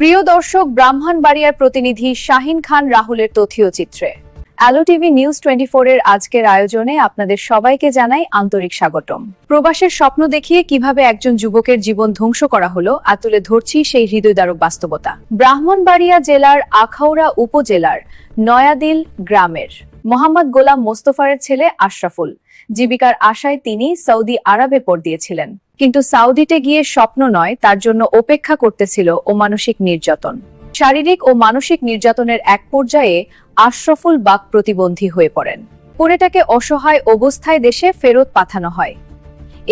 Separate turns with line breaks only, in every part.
প্রিয় দর্শক ব্রাহ্মণবাড়িয়ার প্রতিনিধি শাহিন খান রাহুলের তথ্য চিত্রে অ্যালো টিভি নিউজ টোয়েন্টি এর আজকের আয়োজনে আপনাদের সবাইকে জানাই আন্তরিক স্বাগতম প্রবাসের স্বপ্ন দেখিয়ে কিভাবে একজন যুবকের জীবন ধ্বংস করা হলো আর তুলে ধরছি সেই হৃদয়দারক বাস্তবতা ব্রাহ্মণবাড়িয়া জেলার আখাউড়া উপজেলার নয়াদিল গ্রামের মোহাম্মদ গোলাম মোস্তফারের ছেলে আশরাফুল জীবিকার আশায় তিনি সৌদি আরবে পর দিয়েছিলেন কিন্তু সাউদিতে গিয়ে স্বপ্ন নয় তার জন্য অপেক্ষা করতেছিল ও মানসিক নির্যাতন শারীরিক ও মানসিক নির্যাতনের এক পর্যায়ে আশরাফুল বাক প্রতিবন্ধী হয়ে পড়েন পুরেটাকে অসহায় অবস্থায় দেশে ফেরত পাঠানো হয়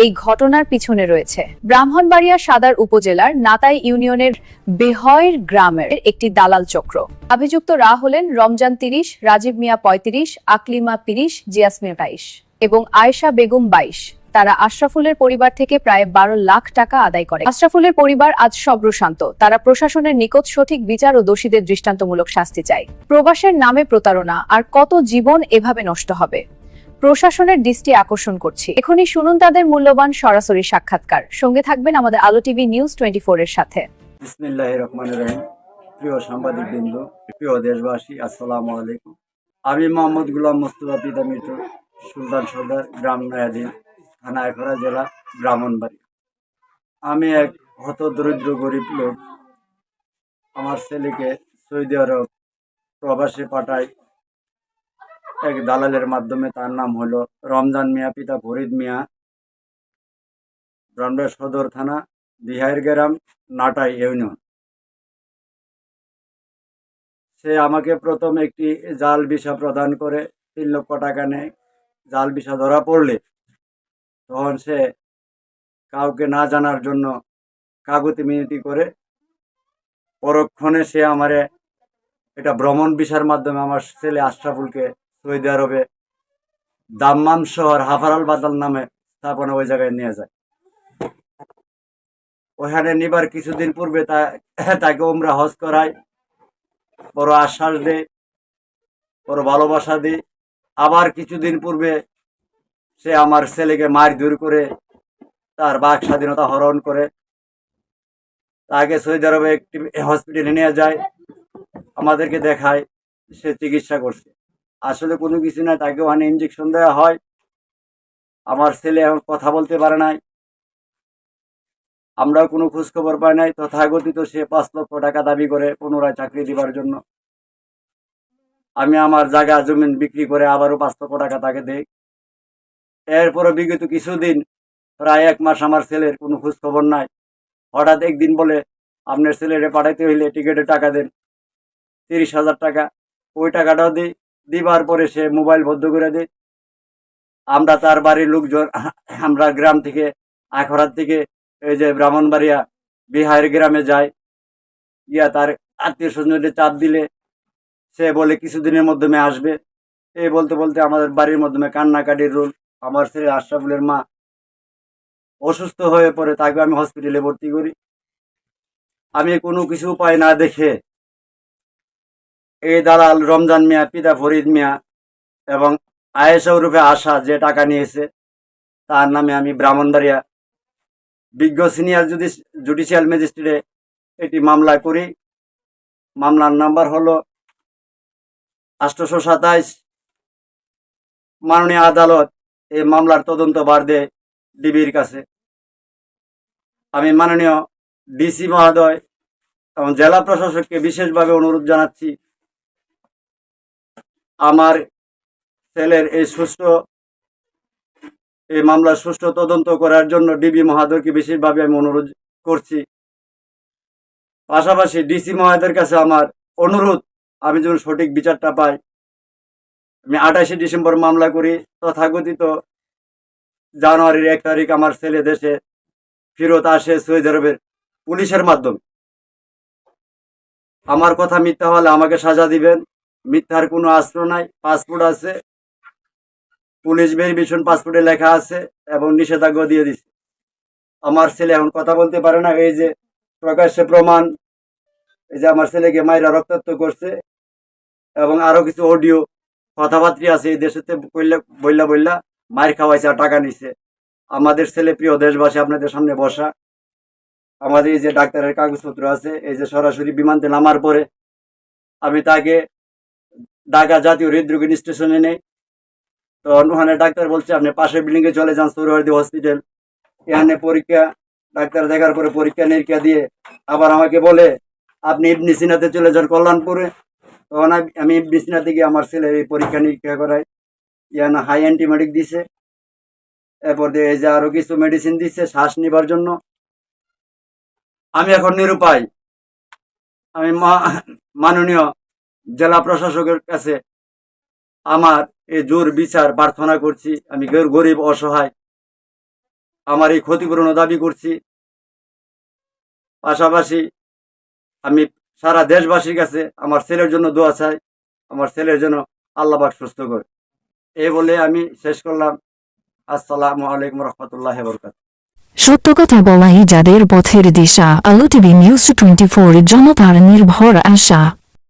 এই ঘটনার পিছনে রয়েছে ব্রাহ্মণবাড়িয়া সাদার উপজেলার নাতাই ইউনিয়নের বেহয়ের গ্রামের একটি দালাল চক্র অভিযুক্তরা হলেন রমজান তিরিশ রাজীব মিয়া পঁয়ত্রিশ আকলিমা তিরিশ জিয়াসমিয়া বাইশ এবং আয়েশা বেগম বাইশ তারা আশরাফুলের পরিবার থেকে প্রায় বারো লাখ টাকা আদায় করে আশরাফুলের পরিবার আজ সব্রশান্ত তারা প্রশাসনের নিকট সঠিক বিচার ও দোষীদের দৃষ্টান্তমূলক শাস্তি চায় প্রবাসের নামে প্রতারণা আর কত জীবন এভাবে নষ্ট হবে প্রশাসনের দৃষ্টি আকর্ষণ করছি এখনই শুনুন তাদের মূল্যবান সরাসরি সাক্ষাৎকার সঙ্গে থাকবেন আমাদের আলো টিভি নিউজ টোয়েন্টি এর সাথে
ইসমিল্লাহ প্রিয় সাংবাদিক বিন্দু প্রিয় দেশবাসী আসসালাম আলাইকুম আমি মোহাম্মদ গুলাম মোস্তফা পিতা মিত্র সুলতান সর্দার গ্রাম নয়াদিন থানা একরা জেলা ব্রাহ্মণবাড়ি আমি এক হত দরিদ্র গরিব লোক আমার ছেলেকে সৌদি আরব প্রবাসে পাঠায় এক দালালের মাধ্যমে তার নাম হলো রমজান মিয়া পিতা ফরিদ মিয়া ব্রাহ্মণ সদর থানা বিহার গ্রাম নাটাই ইউনিয়ন সে আমাকে প্রথম একটি জাল বিষা প্রদান করে তিন লক্ষ টাকা নেয় জাল বিষা ধরা পড়লে তখন সে কাউকে না জানার জন্য কাগতি মিনতি করে পরক্ষণে সে আমারে এটা ভ্রমণ বিষার মাধ্যমে আমার ছেলে আশরাফুলকে সৌদি আরবে দাম্মাম শহর হাফারাল বাদাল নামে স্থাপনা ওই জায়গায় নিয়ে যায় ওখানে নিবার কিছুদিন পূর্বে তাকে ওমরা হজ করায় বড় আশ্বাস দে বড় ভালোবাসা দিই আবার কিছুদিন পূর্বে সে আমার ছেলেকে মার দূর করে তার বাক স্বাধীনতা হরণ করে তাকে সৌদি আরবে একটি হসপিটালে নিয়ে যায় আমাদেরকে দেখায় সে চিকিৎসা করছে আসলে কোনো কিছু নাই তাকে ওখানে ইঞ্জেকশন দেওয়া হয় আমার ছেলে এখন কথা বলতে পারে নাই আমরাও কোনো খোঁজখবর পাই নাই তথাগতিত সে পাঁচ লক্ষ টাকা দাবি করে পুনরায় চাকরি দেবার জন্য আমি আমার জায়গা জমিন বিক্রি করে আবারও পাঁচ লক্ষ টাকা তাকে দেই এরপরে বিগত কিছুদিন প্রায় এক মাস আমার ছেলের কোনো খোঁজখবর নাই হঠাৎ একদিন বলে আপনার ছেলেরে পাঠাইতে হইলে টিকিটের টাকা দেন তিরিশ হাজার টাকা ওই টাকাটাও দিই দিবার পরে সে মোবাইল বদ্ধ করে দেয় আমরা তার বাড়ির লোকজন আমরা গ্রাম থেকে আখড়ার থেকে এই যে ব্রাহ্মণবাড়িয়া বিহারের গ্রামে যাই গিয়া তার আত্মীয় স্বজনকে চাপ দিলে সে বলে কিছুদিনের মাধ্যমে আসবে এই বলতে বলতে আমাদের বাড়ির মাধ্যমে কান্নাকাটির রোল আমার ছেলে আশরাফুলের মা অসুস্থ হয়ে পড়ে তাকে আমি হসপিটালে ভর্তি করি আমি কোনো কিছু উপায় না দেখে এই দালাল রমজান মিয়া পিতা ফরিদ মিয়া এবং আয়েস রূপে আশা যে টাকা নিয়েছে তার নামে আমি ব্রাহ্মণবাড়িয়া বিজ্ঞ সিনিয়র জুডিস জুডিশিয়াল ম্যাজিস্ট্রেটে এটি মামলা করি মামলার নাম্বার হলো আষ্টশো সাতাইশ মাননীয় আদালত এই মামলার তদন্তভার দেয় ডিবির কাছে আমি মাননীয় ডিসি মহোদয় এবং জেলা প্রশাসককে বিশেষভাবে অনুরোধ জানাচ্ছি আমার ছেলের এই সুস্থ এই মামলার সুষ্ঠু তদন্ত করার জন্য ডিবি মহাদরকে বিশেষভাবে আমি অনুরোধ করছি পাশাপাশি ডিসি মহাদের কাছে আমার অনুরোধ আমি যেন সঠিক বিচারটা পাই আমি আঠাশে ডিসেম্বর মামলা করি তথাকথিত জানুয়ারির এক তারিখ আমার ছেলে দেশে ফেরত আসে সৌদি আরবের পুলিশের মাধ্যমে আমার কথা মিথ্যা হলে আমাকে সাজা দিবেন মিথ্যার কোনো আশ্র নাই পাসপোর্ট আছে পুলিশ ভেরিফিকেশন পাসপোর্টে লেখা আছে এবং নিষেধাজ্ঞা দিয়ে দিছে আমার ছেলে এখন কথা বলতে পারে না এই যে প্রকাশ্যে প্রমাণ এই যে আমার ছেলেকে মায়েরা রক্তাক্ত করছে এবং আরও কিছু অডিও কথাবার্তা আছে এই দেশেতে বললা বললা মায়ের খাওয়াইছে আর টাকা নিছে আমাদের ছেলে প্রিয় দেশবাসী আপনাদের সামনে বসা আমাদের এই যে ডাক্তারের কাগজপত্র আছে এই যে সরাসরি বিমানতে নামার পরে আমি তাকে ঢাকা জাতীয় হৃদরোগ স্টেশনে নেই তো ওখানে ডাক্তার বলছে আপনি পাশের বিল্ডিংয়ে চলে যান সৌরহার্দি হসপিটাল এখানে পরীক্ষা ডাক্তার দেখার পরে পরীক্ষা নিরীক্ষা দিয়ে আবার আমাকে বলে আপনি ইবনি সিনাতে চলে যান কল্যাণপুরে তখন আমি ইবনি সিনাতে গিয়ে আমার ছেলে এই পরীক্ষা নিরীক্ষা করাই ইয়ান হাই অ্যান্টিবায়োটিক দিছে এরপর দিয়ে এই যে আরও কিছু মেডিসিন দিচ্ছে শ্বাস নেবার জন্য আমি এখন নিরুপায় আমি মাননীয় জেলা প্রশাসকের কাছে আমার এই জোর বিচার প্রার্থনা করছি আমি গরিব অসহায় আমার এই ক্ষতিপূরণ দাবি করছি পাশাপাশি আমি সারা দেশবাসীর কাছে আমার ছেলের জন্য দোয়া চাই আমার ছেলের জন্য আল্লাহবাক সুস্থ করে এই বলে আমি শেষ করলাম আসসালামু আলাইকুম রহমতুল্লাহ বরকাত
সত্য কথা বলাই যাদের পথের দিশা আলো টিভি নিউজ টোয়েন্টি ফোর জনতার নির্ভর আশা